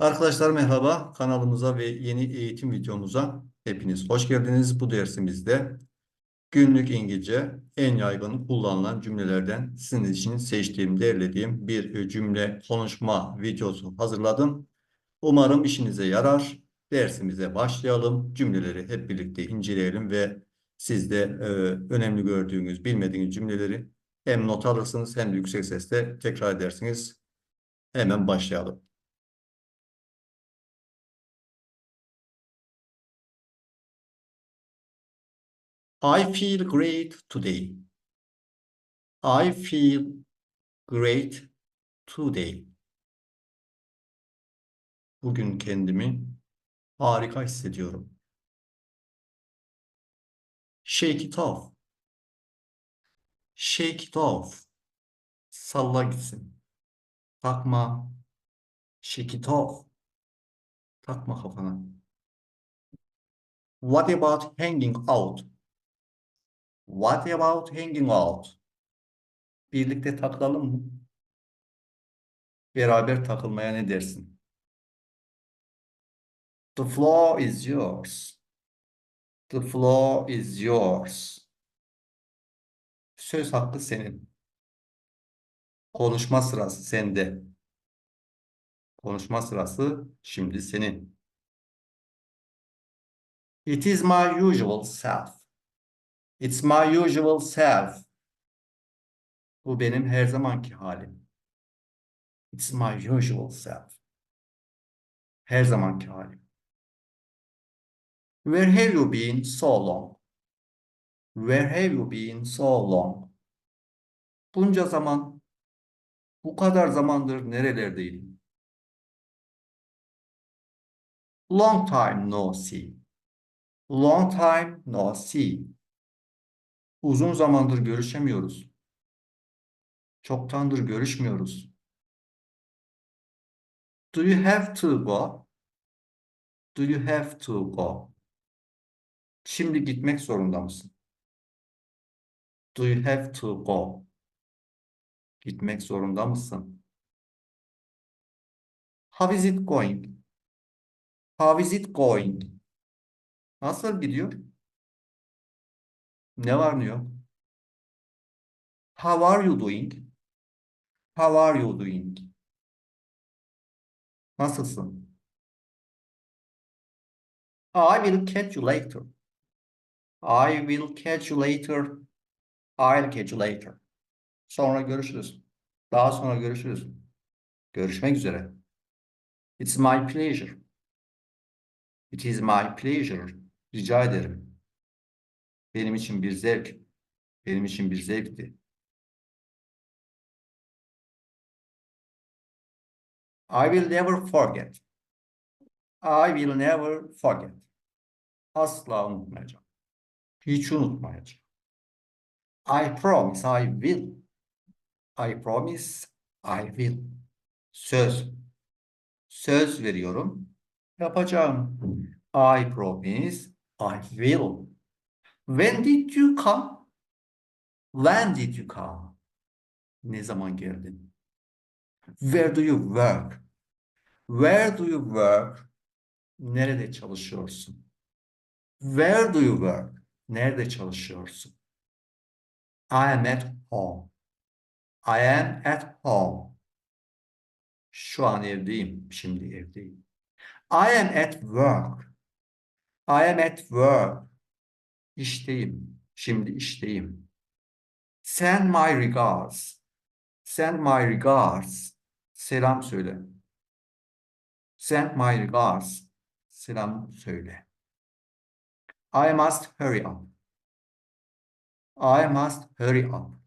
Arkadaşlar merhaba. Kanalımıza ve yeni eğitim videomuza hepiniz hoş geldiniz. Bu dersimizde günlük İngilizce en yaygın kullanılan cümlelerden sizin için seçtiğim, derlediğim bir cümle konuşma videosu hazırladım. Umarım işinize yarar. Dersimize başlayalım. Cümleleri hep birlikte inceleyelim ve siz de e, önemli gördüğünüz, bilmediğiniz cümleleri hem not alırsınız hem de yüksek sesle tekrar edersiniz. Hemen başlayalım. I feel great today. I feel great today. Bugün kendimi harika hissediyorum. Shake it off. Shake it off. Salla gitsin. Takma. Shake it off. Takma kafana. What about hanging out? What about hanging out? Birlikte takılalım mı? Beraber takılmaya ne dersin? The floor is yours. The floor is yours. Söz hakkı senin. Konuşma sırası sende. Konuşma sırası şimdi senin. It is my usual self. It's my usual self. Bu benim her zamanki halim. It's my usual self. Her zamanki halim. Where have you been so long? Where have you been so long? Bunca zaman, bu kadar zamandır nerelerdeydin? Long time no see. Long time no see. Uzun zamandır görüşemiyoruz. Çoktandır görüşmüyoruz. Do you have to go? Do you have to go? Şimdi gitmek zorunda mısın? Do you have to go? Gitmek zorunda mısın? How is it going? How is it going? Nasıl gidiyor? Ne var ne yok? How are you doing? How are you doing? Nasılsın? I will catch you later. I will catch you later. I'll catch you later. Sonra görüşürüz. Daha sonra görüşürüz. Görüşmek üzere. It's my pleasure. It is my pleasure. Rica ederim. Benim için bir zevk. Benim için bir zevkti. I will never forget. I will never forget. Asla unutmayacağım. Hiç unutmayacağım. I promise I will. I promise I will. Söz. Söz veriyorum. Yapacağım. I promise I will. When did you come? When did you come? Ne zaman geldin? Where do you work? Where do you work? Nerede çalışıyorsun? Where do you work? Nerede çalışıyorsun? I am at home. I am at home. Şu an evdeyim. Şimdi evdeyim. I am at work. I am at work. İşteyim. Şimdi işteyim. Send my regards. Send my regards. Selam söyle. Send my regards. Selam söyle. I must hurry up. I must hurry up.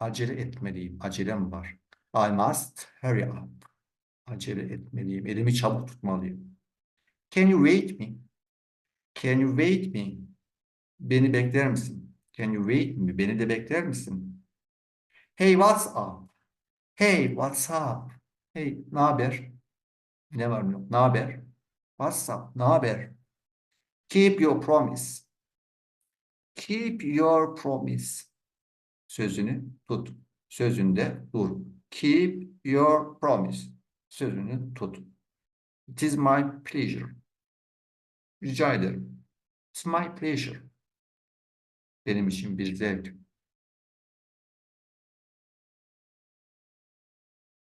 Acele etmeliyim. Acelem var. I must hurry up. Acele etmeliyim. Elimi çabuk tutmalıyım. Can you wait me? Can you wait me? Beni bekler misin? Can you wait me? Beni de bekler misin? Hey, what's up? Hey, what's up? Hey, ne haber? Ne var ne yok? Ne haber? What's up? Ne haber? Keep your promise. Keep your promise. Sözünü tut. Sözünde dur. Keep your promise. Sözünü tut. It is my pleasure. Rica ederim. It's my pleasure. Benim için bir zevk.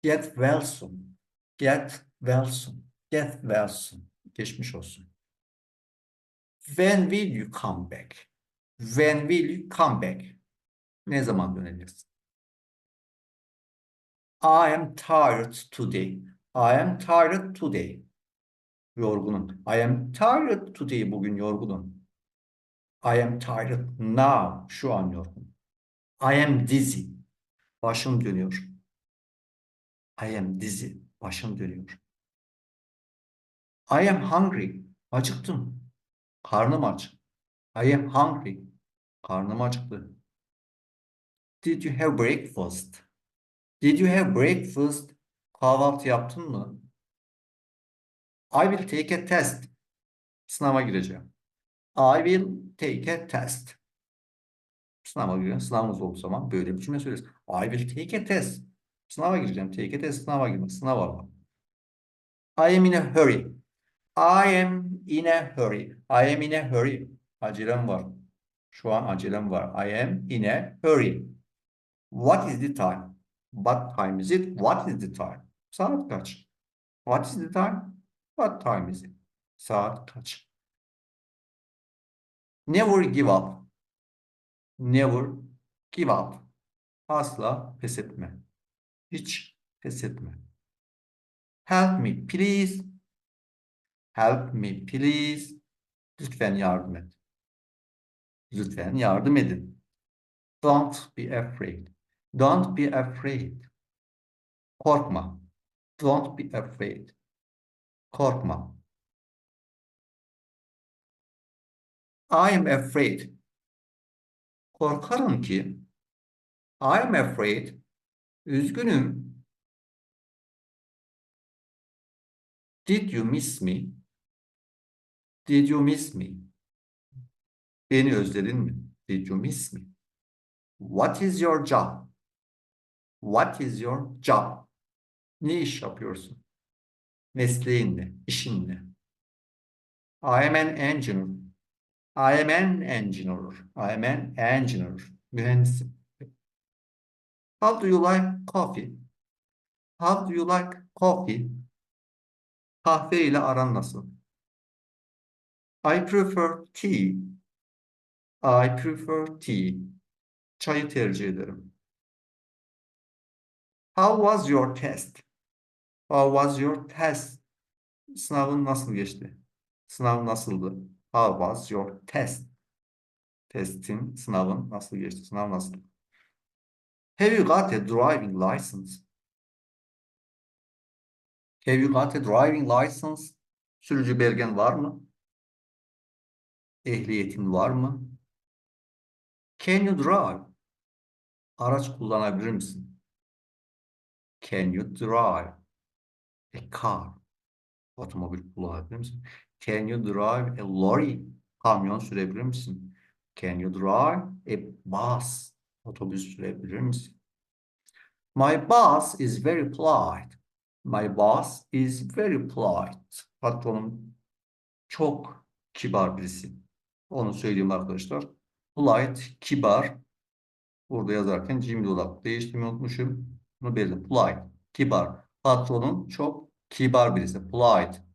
Get well soon. Get well soon. Get well soon. Geçmiş olsun. When will you come back? When will you come back? Ne zaman döneceksin? I am tired today. I am tired today. Yorgunum. I am tired today. Bugün yorgunum. I am tired now. Şu an yorgunum. I am dizzy. Başım dönüyor. I am dizzy. Başım dönüyor. I am hungry. Acıktım. Karnım aç. I am hungry. Karnım acıktı. Did you have breakfast? Did you have breakfast? Kahvaltı yaptın mı? I will take a test. Sınava gireceğim. I will take a test. Sınava gireceğim. Sınavımız olduğu zaman böyle bir cümle söyleriz. I will take a test. Sınava gireceğim. Take a test. Sınava girmek. Sınav almak. I am in a hurry. I am in a hurry. I am in a hurry. Acelem var. Şu an acelem var. I am in a hurry. What is the time? What time is it? What is the time? Saat kaç? What is the time? What time is it? Saat kaç? Never give up. Never give up. Asla pes etme. Hiç pes etme. Help me please. Help me please. Lütfen yardım et. Lütfen yardım edin. Don't be afraid. Don't be afraid. Korkma. Don't be afraid. Korkma. Am afraid. Korkarım ki. I am afraid. Üzgünüm. Did you miss me? Did you miss me? Beni özledin mi? Did you miss me? What is your job? What is your job? Ne iş yapıyorsun? Mesleğin ne? İşin ne? I am an engineer. I am an engineer. I am an engineer. Mühendisim. How do you like coffee? How do you like coffee? Kahve ile aran nasıl? I prefer tea. I prefer tea. Çayı tercih ederim. How was your test? How was your test? Sınavın nasıl geçti? Sınav nasıldı? How was your test? Testin, sınavın nasıl geçti? Sınav nasıl? Have you got a driving license? Have you got a driving license? Sürücü belgen var mı? Ehliyetin var mı? Can you drive? Araç kullanabilir misin? Can you drive a car? Otomobil kullanabilir misin? Can you drive a lorry? Kamyon sürebilir misin? Can you drive a bus? Otobüs sürebilir misin? My boss is very polite. My boss is very polite. Patronum çok kibar birisi. Onu söyleyeyim arkadaşlar. Polite, kibar. Burada yazarken cimri olarak değiştirmeyi unutmuşum. Bunu belirledim. Polite, kibar. Patronum çok kibar birisi. Polite.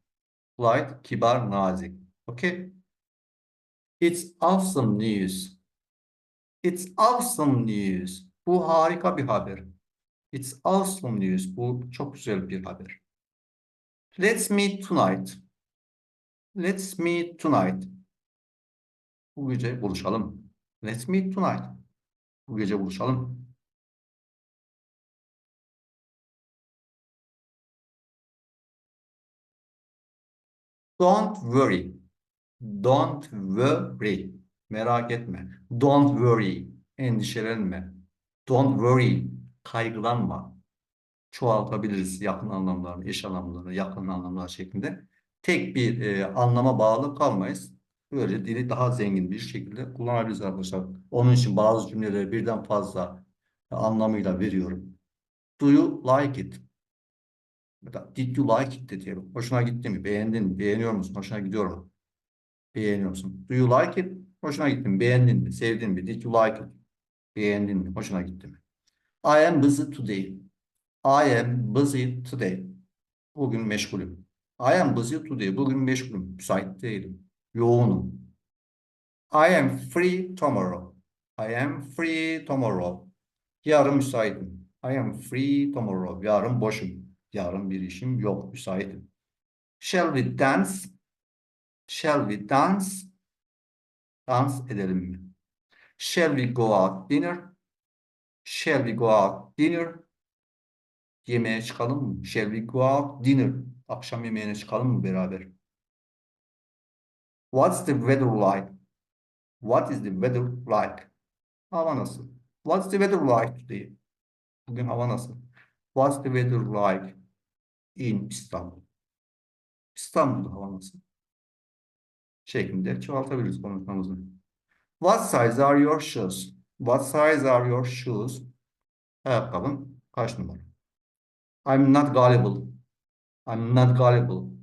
Polite, kibar, nazik. Okay? It's awesome news. It's awesome news. Bu harika bir haber. It's awesome news. Bu çok güzel bir haber. Let's meet tonight. Let's meet tonight. Bu gece buluşalım. Let's meet tonight. Bu gece buluşalım. Don't worry. Don't worry. Merak etme. Don't worry. Endişelenme. Don't worry. Kaygılanma. Çoğaltabiliriz yakın anlamlarını, eş anlamlarını, yakın anlamlar şeklinde. Tek bir e, anlama bağlı kalmayız. Böyle dili daha zengin bir şekilde kullanabiliriz arkadaşlar. Onun için bazı cümleleri birden fazla anlamıyla veriyorum. Do you like it? Did you like it diyelim. Hoşuna gitti mi? Beğendin mi? Beğeniyor musun? Hoşuna gidiyor mu? Beğeniyor musun? Do you like it? Hoşuna gitti mi? Beğendin mi? Sevdin mi? Did you like it? Beğendin mi? Hoşuna gitti mi? I am busy today. I am busy today. Bugün meşgulüm. I am busy today. Bugün meşgulüm. Müsait değilim. Yoğunum. I am free tomorrow. I am free tomorrow. Yarın müsaitim. I am free tomorrow. Yarın boşum. Yarın bir işim yok. Müsaitim. Shall we dance? Shall we dance? Dans edelim mi? Shall we go out dinner? Shall we go out dinner? Yemeğe çıkalım mı? Shall we go out dinner? Akşam yemeğine çıkalım mı beraber? What's the weather like? What is the weather like? Hava nasıl? What's the weather like today? Bugün hava nasıl? What's the weather like in İstanbul? İstanbul'da hava nasıl? Şeklinde çoğaltabiliriz konuşmamızı. What size are your shoes? What size are your shoes? Ayakkabın kaç numara? I'm not gullible. I'm not gullible.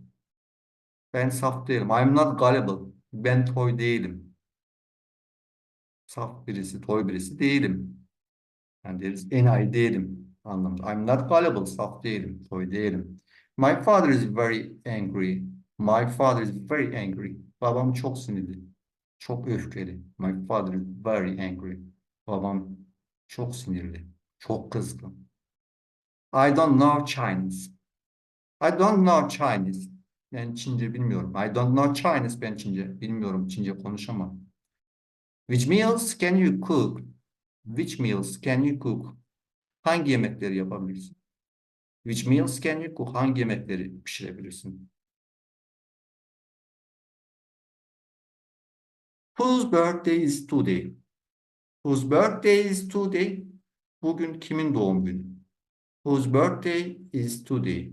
Ben saf değilim. I'm not gullible. Ben toy değilim. Saf birisi, toy birisi değilim. Yani deriz enayi değilim anlamında. I'm not gullible. Saf değilim, toy değilim. My father is very angry. My father is very angry. Babam çok sinirli. Çok öfkeli. My father is very angry. Babam çok sinirli. Çok kızgın. I don't know Chinese. I don't know Chinese. Ben Çince bilmiyorum. I don't know Chinese. Ben Çince bilmiyorum. Çince konuşamam. Which meals can you cook? Which meals can you cook? Hangi yemekleri yapabilirsin? Which meals can you cook? Hangi yemekleri pişirebilirsin? Whose birthday is today? Whose birthday is today? Bugün kimin doğum günü? Whose birthday is today?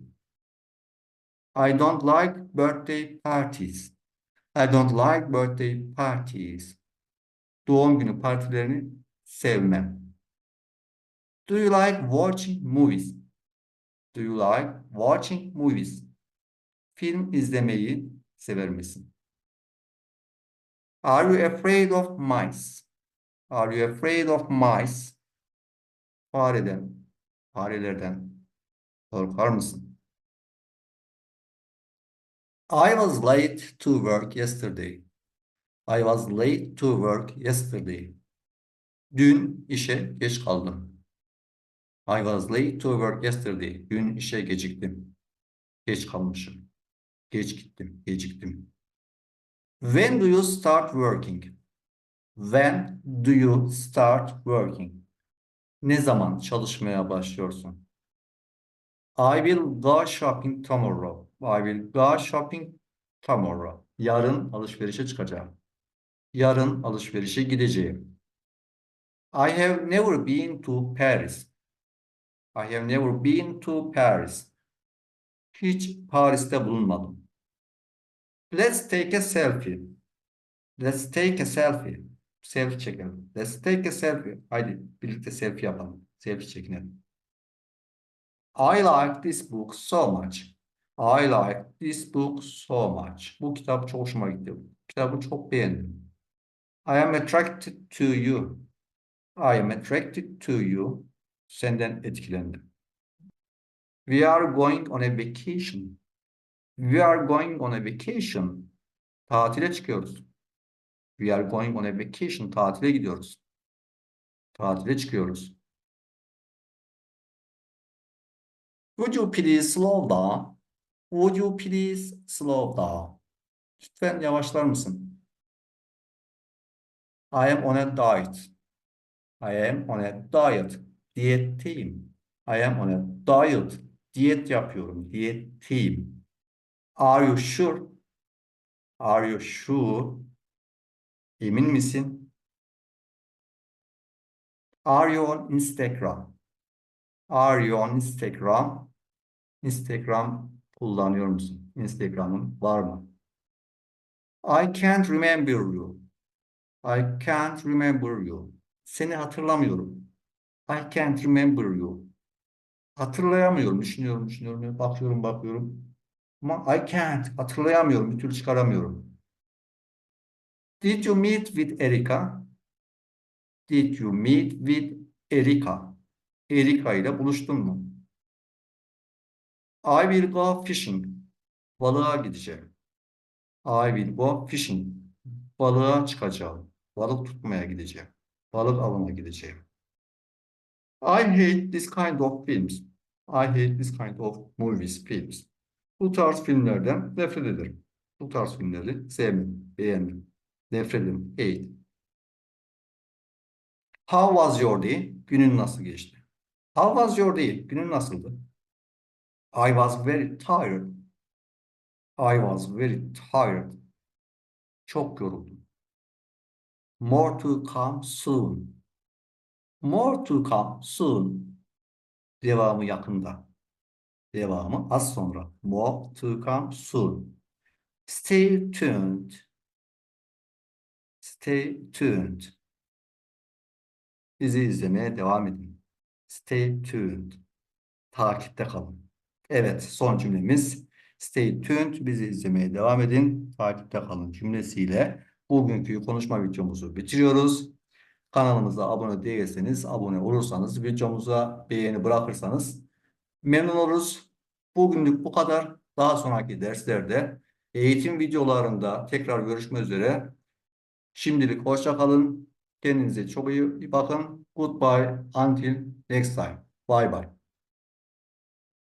I don't like birthday parties. I don't like birthday parties. Doğum günü partilerini sevmem. Do you like watching movies? Do you like watching movies? Film izlemeyi sever misin? Are you afraid of mice? Are you afraid of mice? Fareden, farelerden korkar mısın? I was late to work yesterday. I was late to work yesterday. Dün işe geç kaldım. I was late to work yesterday. Dün işe geciktim. Geç kalmışım. Geç gittim, geciktim. When do you start working? When do you start working? Ne zaman çalışmaya başlıyorsun? I will go shopping tomorrow. I will go shopping tomorrow. Yarın alışverişe çıkacağım. Yarın alışverişe gideceğim. I have never been to Paris. I have never been to Paris. Hiç Paris'te bulunmadım. Let's take a selfie. Let's take a selfie. Selfie çekelim. Let's take a selfie. Haydi birlikte selfie yapalım. Selfie çekinelim. I like this book so much. I like this book so much. Bu kitap çok hoşuma gitti. Kitabı çok beğendim. I am attracted to you. I am attracted to you. Senden etkilendim. We are going on a vacation. We are going on a vacation. Tatile çıkıyoruz. We are going on a vacation. Tatile gidiyoruz. Tatile çıkıyoruz. Would you please slow down? Would you please slow down? Lütfen yavaşlar mısın? I am on a diet. I am on a diet. Diyetteyim. I am on a diet. Diyet yapıyorum. Diyetteyim. Are you sure? Are you sure? Emin misin? Are you on Instagram? Are you on Instagram? Instagram kullanıyor musun? Instagram'ın var mı? I can't remember you. I can't remember you. Seni hatırlamıyorum. I can't remember you. Hatırlayamıyorum. Düşünüyorum, düşünüyorum. Bakıyorum, bakıyorum. Ama I can't. Hatırlayamıyorum. Bir türlü çıkaramıyorum. Did you meet with Erika? Did you meet with Erika? Erika ile buluştun mu? I will go fishing. Balığa gideceğim. I will go fishing. Balığa çıkacağım. Balık tutmaya gideceğim. Balık avına gideceğim. I hate this kind of films. I hate this kind of movies, films. Bu tarz filmlerden nefret ederim. Bu tarz filmleri sevmem, beğenmem. Nefret ederim, hate. How was your day? Günün nasıl geçti? How was your day? Günün nasıldı? I was very tired. I was very tired. Çok yoruldum. More to come soon. More to come soon. Devamı yakında. Devamı az sonra. More to come soon. Stay tuned. Stay tuned. Bizi izlemeye devam edin. Stay tuned. Takipte kalın. Evet, son cümlemiz. Stay tuned. Bizi izlemeye devam edin. Takipte kalın cümlesiyle bugünkü konuşma videomuzu bitiriyoruz. Kanalımıza abone değilseniz, abone olursanız, videomuza beğeni bırakırsanız memnun oluruz. Bugünlük bu kadar. Daha sonraki derslerde eğitim videolarında tekrar görüşmek üzere. Şimdilik hoşça kalın. Kendinize çok iyi bakın. Goodbye until next time. Bye bye.